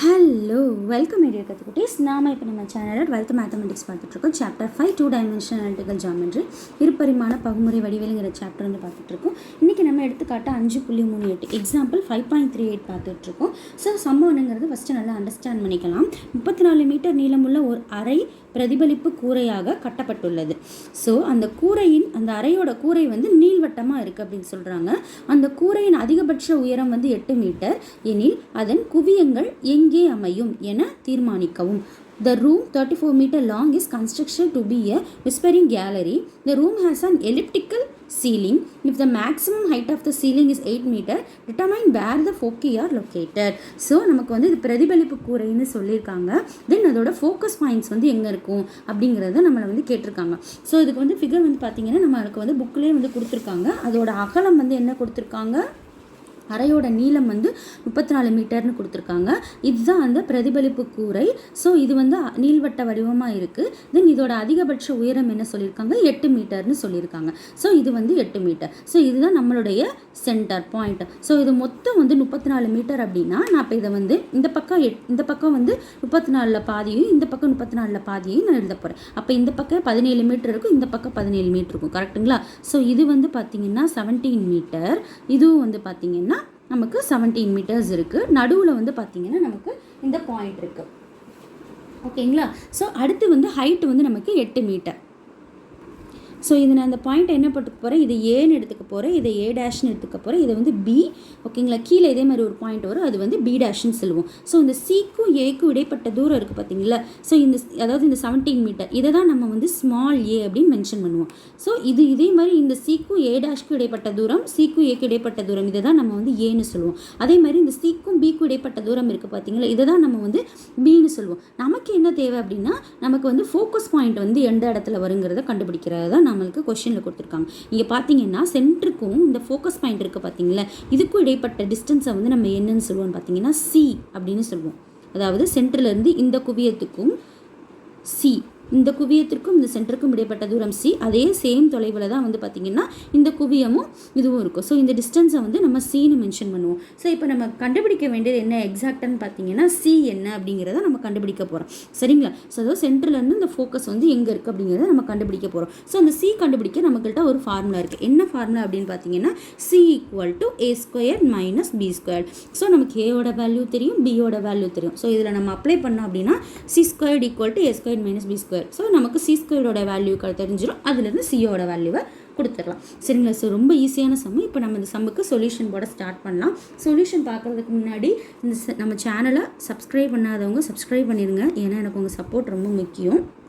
Hello welcome media கத்துக்குட்டீஸ் நாம இப்போ நம்ம சேனலில் டுவெல்த் மேத்தமெட்டிக்ஸ் பார்த்துட்ருக்கோம் chapter five two dimension analytical geometry இருபரிமாண பகுமுறை வடிவேலுங்கிற சாப்டர் வந்து பார்த்துட்ருக்கோம் இன்றைக்கி நம்ம எடுத்துக்காட்ட அஞ்சு புள்ளி மூணு எட்டு. Example five point three eight பார்த்துட்ருக்கோம் ஸோ சம்பவனுங்கிறது ஃபஸ்ட்டு நல்லா அண்டர்ஸ்டாண்ட் பண்ணிக்கலாம். முப்பத்தி நாலு மீட்டர் நீளமுள்ள ஒரு அரை பிரதிபலிப்பு கூரையாக கட்டப்பட்டுள்ளது. ஸோ அந்த கூரையின் அந்த அறையோட கூரை வந்து நீள்வட்டமாக இருக்குது அப்படின்னு சொல்கிறாங்க அந்த கூரையின் அதிகபட்ச உயரம் வந்து எட்டு மீட்டர். எனில் அதன் குவியங்கள் எங்கே அமையும் என தீர்மானிக்கவும். The room 34 meter long is construction to be a whispering gallery. The room has an elliptical ceiling. If the maximum height of the ceiling is 8 meter, determine where the foci are located. So நமக்கு வந்து இது பிரதிபலிப்பு கூரைன்னு சொல்லியிருக்காங்க தென் அதோட focus points வந்து எங்கே இருக்கும் அப்படிங்கிறத நம்மளை வந்து கேட்டிருக்காங்க ஸோ இதுக்கு வந்து ஃபிகர் வந்து பார்த்தீங்கன்னா நம்மளுக்கு வந்து புக்கிலே வந்து கொடுத்துருக்காங்க அதோட அகலம் வந்து என்ன கொடுத்துருக்காங்க அறையோட நீளம் வந்து முப்பத்தி நாலு மீட்டர்னு கொடுத்துருக்காங்க. இதுதான் அந்த பிரதிபலிப்பு கூரை. ஸோ இது வந்து நீள்வட்ட வடிவமாக இருக்குது தென் இதோட அதிகபட்ச உயரம் என்ன சொல்லியிருக்காங்க? எட்டு மீட்டர்னு சொல்லியிருக்காங்க. ஸோ இது வந்து எட்டு மீட்டர். ஸோ இதுதான் நம்மளுடைய சென்டர் பாயிண்ட் ஸோ இது மொத்தம் வந்து முப்பத்தி நாலு மீட்டர் அப்படின்னா நான் இப்போ இதை வந்து இந்த பக்கம் எட் இந்த பக்கம் வந்து முப்பத்தி நாலில் பாதியும் இந்த பக்கம் முப்பத்தி நாலில் பாதியும் நான் எழுத போகிறேன் அப்போ இந்த பக்கம் பதினேழு மீட்டர் இருக்கும் இந்த பக்கம் பதினேழு மீட்டர் இருக்கும். கரெக்ட்டுங்களா ஸோ இது வந்து பார்த்தீங்கன்னா செவன்டீன் மீட்டர். இதுவும் வந்து பார்த்தீங்கன்னா நமக்கு செவன்டீன் மீட்டர்ஸ் இருக்குது நடுவில் வந்து பார்த்திங்கன்னா நமக்கு இந்த பாயிண்ட் இருக்குது ஓகேங்களா ஸோ அடுத்து வந்து ஹைட்டு வந்து நமக்கு எட்டு மீட்டர் ஸோ இது நான் அந்த பாயிண்ட் என்ன போட்டுக்க போகிறேன் இதை ஏன்னு எடுத்துக்க போகிறேன் இதை ஏ டேஷ்னு எடுத்துக்க போகிறேன் இதை வந்து பி ஓகேங்களா கீழே இதே மாதிரி ஒரு பாயிண்ட் வரும். அது வந்து பி டேஷ்னு சொல்லுவோம். ஸோ இந்த சிக்கும் ஏக்கும் இடைப்பட்ட தூரம் இருக்குது பார்த்தீங்களா? ஸோ இந்த அதாவது இந்த செவன்டீன் மீட்டர் இதை தான் நம்ம வந்து ஸ்மால் ஏ அப்படின்னு மென்ஷன் பண்ணுவோம். ஸோ இது இதே மாதிரி இந்த சிக்கும் ஏ டேஷ்க்கும் இடைப்பட்ட தூரம் சிக்கும் ஏக்கு இடைப்பட்ட தூரம் இதை தான் நம்ம வந்து ஏன்னு சொல்லுவோம். அதே மாதிரி இந்த சிக்கும் பிக்கும் இடைப்பட்ட தூரம் இருக்குது பார்த்தீங்களா? இதை தான் நம்ம வந்து பின்னு சொல்லுவோம். நமக்கு என்ன தேவை அப்படின்னா நமக்கு வந்து ஃபோக்கஸ் பாயிண்ட் வந்து எந்த இடத்துல வருங்கிறத கண்டுபிடிக்கிறது தான் நம்மளுக்கு கொஷினில் கொடுத்துருக்காங்க. இங்கே பார்த்தீங்கன்னா சென்டருக்கும் இந்த ஃபோக்கஸ் பாயிண்ட் இருக்குது பார்த்தீங்களா இதுக்கும் இடைப்பட்ட டிஸ்டன்ஸை வந்து நம்ம என்னன்னு சொல்லுவோம்னு பார்த்தீங்கன்னா சி அப்படின்னு சொல்லுவோம். அதாவது சென்டர்லேருந்து இந்த குவியத்துக்கும் சி இந்த குவியத்திற்கும் இந்த சென்டருக்கும் இடைப்பட்ட தூரம் சி அதே சேம் தொலைவில் தான் வந்து பார்த்திங்கன்னா இந்த குவியமும் இதுவும் இருக்கும். ஸோ இந்த டிஸ்டன்ஸை வந்து நம்ம சின்னு மென்ஷன் பண்ணுவோம். ஸோ இப்போ நம்ம கண்டுபிடிக்க வேண்டியது என்ன எக்ஸாக்டான்னு பார்த்தீங்கன்னா சி என்ன அப்படிங்கிறத நம்ம கண்டுபிடிக்க போகிறோம் சரிங்களா? ஸோ அதாவது சென்டர்லேருந்து இந்த ஃபோக்கஸ் வந்து எங்கே இருக்குது அப்படிங்கிறத நம்ம கண்டுபிடிக்க போகிறோம் ஸோ அந்த சி கண்டுபிடிக்க நம்மக்கிட்ட ஒரு ஃபார்முலா இருக்குது என்ன ஃபார்முலா அப்படின்னு பார்த்தீங்கன்னா C equal to A square minus B square so நமக்கு ஏவோட வேல்யூ தெரியும் பியோட வேல்யூ தெரியும். ஸோ இதில் நம்ம அப்ளை பண்ணோம் அப்படின்னா C squared equal to A square minus B square so நமக்கு சி ஸ்கொயரோட வேல்யூக்கள் தெரிஞ்சிடும் அதுலேருந்து சியோட வேல்யூவை கொடுத்துடலாம். சரிங்களா? ஸோ ரொம்ப ஈஸியான சம் இப்போ நம்ம இந்த சம்முக்கு சொல்யூஷன் போட ஸ்டார்ட் பண்ணலாம். சொல்யூஷன் பார்க்குறதுக்கு முன்னாடி இந்த ச- நம்ம சேனலை சப்ஸ்கிரைப் பண்ணாதவங்க சப்ஸ்கிரைப் பண்ணிடுங்க ஏன்னா எனக்கு உங்கள் சப்போர்ட் ரொம்ப முக்கியம்.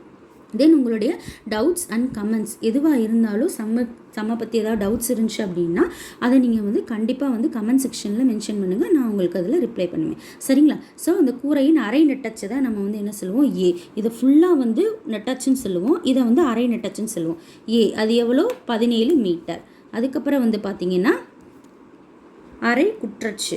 தென் உங்களுடைய டவுட்ஸ் அண்ட் கமெண்ட்ஸ் எதுவாக இருந்தாலும் செம்ம செம்ம பற்றி ஏதாவது டவுட்ஸ் இருந்துச்சு அப்படின்னா அதை நீங்கள் வந்து கண்டிப்பாக வந்து கமெண்ட் செக்ஷனில் மென்ஷன் பண்ணுங்கள் நான் உங்களுக்கு அதில் ரிப்ளை பண்ணுவேன். சரிங்களா? ஸோ அந்த கூரையின் அரை நெட்டச்சு தான் நம்ம வந்து என்ன சொல்லுவோம்? ஏ. இதை ஃபுல்லாக வந்து நெட்டச்சுன்னு சொல்லுவோம். இதை வந்து அரை நெட்டச்சுன்னு சொல்லுவோம். ஏ. அது எவ்வளோ? பதினேழு மீட்டர். அதுக்கப்புறம் வந்து பார்த்திங்கன்னா அரை குற்றச்சு.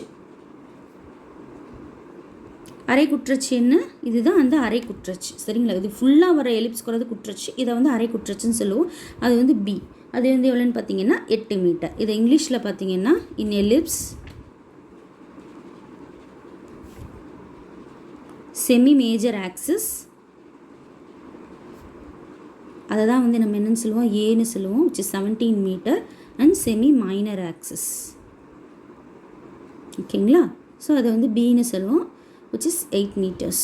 அரை குற்றச்சின்னு இதுதான் அந்த அரை குற்றச்சு. சரிங்களா? இது ஃபுல்லாக வர எலிப்ஸ் குறது குற்றச்சு. இதை வந்து அரை குற்றச்சுன்னு சொல்லுவோம். அது வந்து பி அது வந்து எவ்வளோன்னு பார்த்தீங்கன்னா எட்டு மீட்டர். இதை இங்கிலீஷில் பார்த்தீங்கன்னா in ellipse semi major axis அதை தான் வந்து நம்ம என்னன்னு சொல்லுவோம்? ஏன்னு சொல்லுவோம் which is seventeen metre and semi minor axis ஓகேங்களா ஸோ அதை வந்து பின்னு சொல்லுவோம். Which is eight metres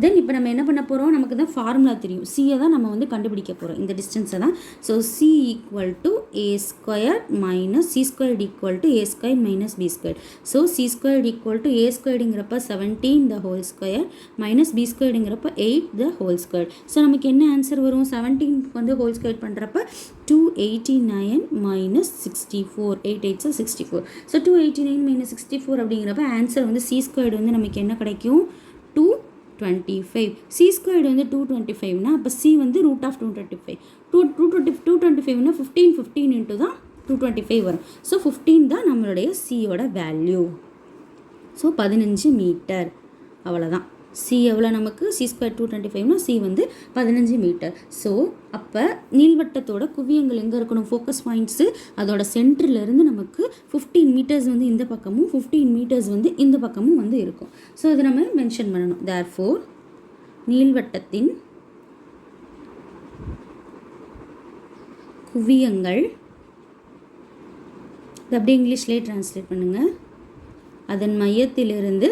then இப்போ நம்ம என்ன பண்ண போகிறோம் நமக்கு தான் ஃபார்முலா தெரியும். சியை தான் நம்ம வந்து கண்டுபிடிக்க போகிறோம் இந்த டிஸ்டன்ஸை தான். So C equal to A square minus C squared equal to A square minus B square so C squared equal to A ஸ்கொயர்டுங்கிறப்ப seventeen the whole square minus B ஸ்கொயர்டுங்கிறப்ப eight the whole square so நமக்கு என்ன answer வரும்? Seventeen வந்து whole square பண்ணுறப்ப two eighty nine minus sixty four eight eight sir sixty four so two eighty nine minus sixty four அப்படிங்கிறப்ப answer வந்து C squared வந்து நமக்கு என்ன கிடைக்கும்? Two twenty five C squared வந்து டூ டுவெண்ட்டி ஃபைவ்னா அப்போ சி வந்து root of two twenty five two two twenty two twenty ஃபைவ்னா fifteen fifteen into தான் டூ டுவெண்ட்டி ஃபைவ் வரும். ஸோ ஃபிஃப்டீன் தான் நம்மளுடைய சியோட வேல்யூ ஸோ பதினஞ்சு மீட்டர் அவ்வளோதான் சி எவ்வளோ நமக்கு? சி ஸ்கொயர் டூ டுவெண்ட்டி ஃபைவ்னா சி வந்து பதினஞ்சு மீட்டர் ஸோ அப்போ நீள்வட்டத்தோட குவியங்கள் எங்கே இருக்கணும்? ஃபோக்கஸ் பாயிண்ட்ஸு அதோட சென்டர்லேருந்து நமக்கு ஃபிஃப்டீன் மீட்டர்ஸ் வந்து இந்த பக்கமும் ஃபிஃப்டீன் மீட்டர்ஸ் வந்து இந்த பக்கமும் வந்து இருக்கும். ஸோ அதை நம்ம மென்ஷன் பண்ணணும். தேர் ஃபோர் நீள்வட்டத்தின் குவியங்கள் இது அப்படியே இங்கிலீஷ்லேயே ட்ரான்ஸ்லேட் பண்ணுங்கள் அதன் மையத்திலிருந்து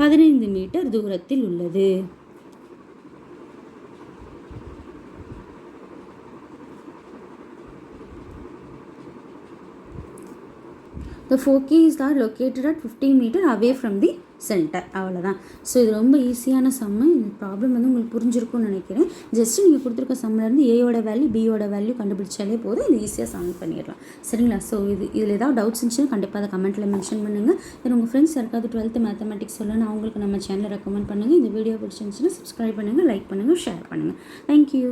பதினைந்து மீட்டர் தூரத்தில் உள்ளது. The foci are located at 15 meter away from the centre அவ்வளோதான் ஸோ இது ரொம்ப ஈஸியான சம்மு இந்த ப்ராப்ளம் வந்து உங்களுக்கு புரிஞ்சிருக்கும்னு நினைக்கிறேன். ஜஸ்ட் நீங்கள் கொடுத்துருக்க சம்மிலேருந்து ஏயோட வேல்யூ பியோட வேல்யூ கண்டுபிடிச்சாலே போதும். இது ஈஸியாக சால்வ் பண்ணிடலாம். சரிங்களா? ஸோ இது இதில் ஏதாவது டவுட்ஸ் இருந்துச்சுன்னா கண்டிப்பாக அதை கமெண்ட்டில் மென்ஷன் பண்ணுங்கள் தென் உங்கள் ஃப்ரெண்ட்ஸ் யாருக்காவது டுவெல்த்து மேத்தமெட்டிக்ஸ் சொல்லணும் அவங்களுக்கு நம்ம சேனலை ரெக்கமெண்ட் பண்ணுங்கள் இந்த வீடியோ பிடிச்சிருந்துச்சுன்னா சப்ஸ்கிரைப் பண்ணுங்கள் லைக் பண்ணுங்கள் ஷேர் பண்ணுங்கள் தேங்க்யூ